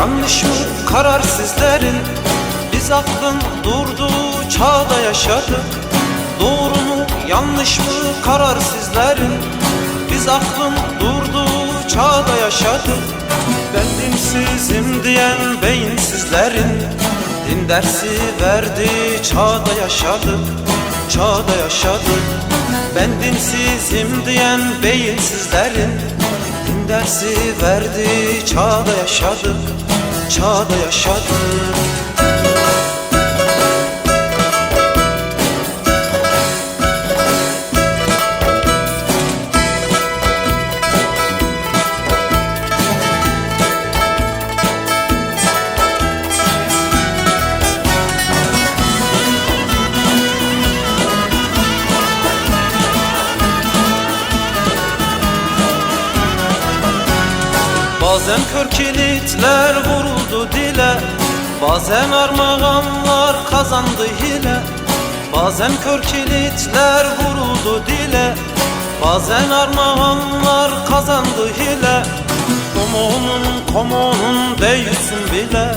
yanlış mı karar sizlerin? Biz aklın durduğu çağda yaşadık. Doğru mu yanlış mı karar sizlerin? Biz aklın durduğu çağda yaşadık. Ben dinsizim diyen beyinsizlerin Din dersi verdi çağda yaşadık. Çağda yaşadık. Ben dinsizim diyen beyinsizlerin dersi verdi çağda yaşadık Çağda yaşadık Bazen kör kilitler vuruldu dile Bazen armağanlar kazandı hile. Bazen kör kilitler vuruldu dile Bazen armağanlar kazandı hile. Komonun komonun değilsin bile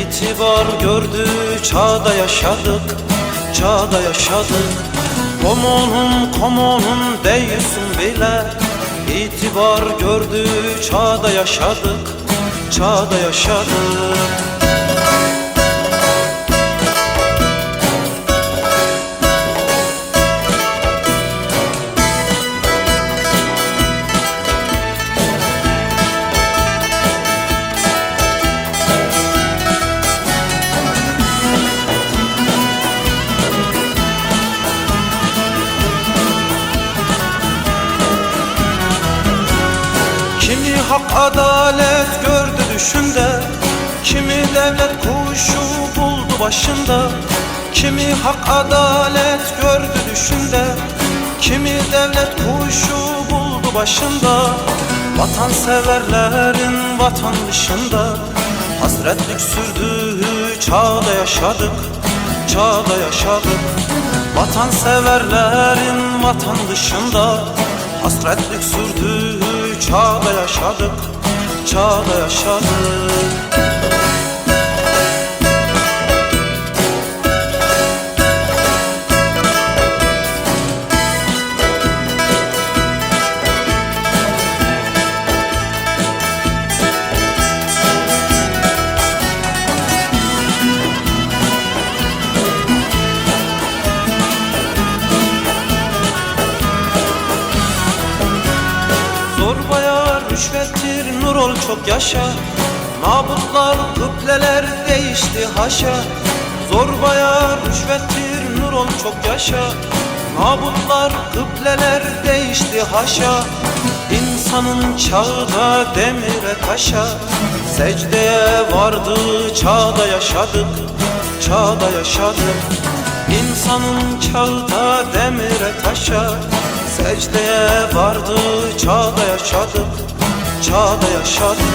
İtibar gördü çağda yaşadık Çağda yaşadık. Komonun komonun değilsin bile İtibar gördü çağda yaşadık Çağda yaşadık hak adalet gördü düşünde Kimi devlet kuşu buldu başında. Kimi hak adalet gördü düşünde Kimi devlet kuşu buldu başında. Vatanseverlerin vatan dışında. Hasretlik sürdüğü çağda yaşadık Çağda yaşadık. Vatanseverlerin vatan dışında. Hasretlik sürdüğü çağda yaşadık Çağda yaşadık rüşvettir nur ol çok yaşa. Mabutlar kıbleler değişti haşa. Zorbaya rüşvettir nur ol çok yaşa. Mabutlar kıbleler değişti haşa. İnsanın çağı da demire taşa. Secdeye vardı çağda yaşadık Çağda yaşadık. İnsanın çağı da demire taşa. Secdeye vardı çağda yaşadık Çağda yaşadık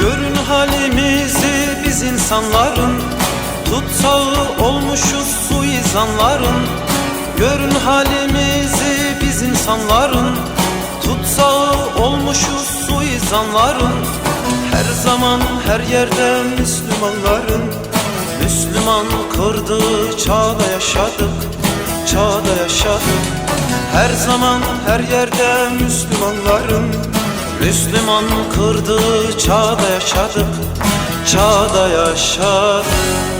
Görün halimizi biz insanların Tutsağı olmuşuz suizanların. Görün halimizi biz insanların Tutsağı olmuşuz suizanların. Her zaman her yerde Müslümanların. Müslüman kırdığı çağda yaşadık Çağda yaşadık. Her zaman her yerde Müslümanların. Müslüman kırdığı çağda yaşadık Çağda yaşadık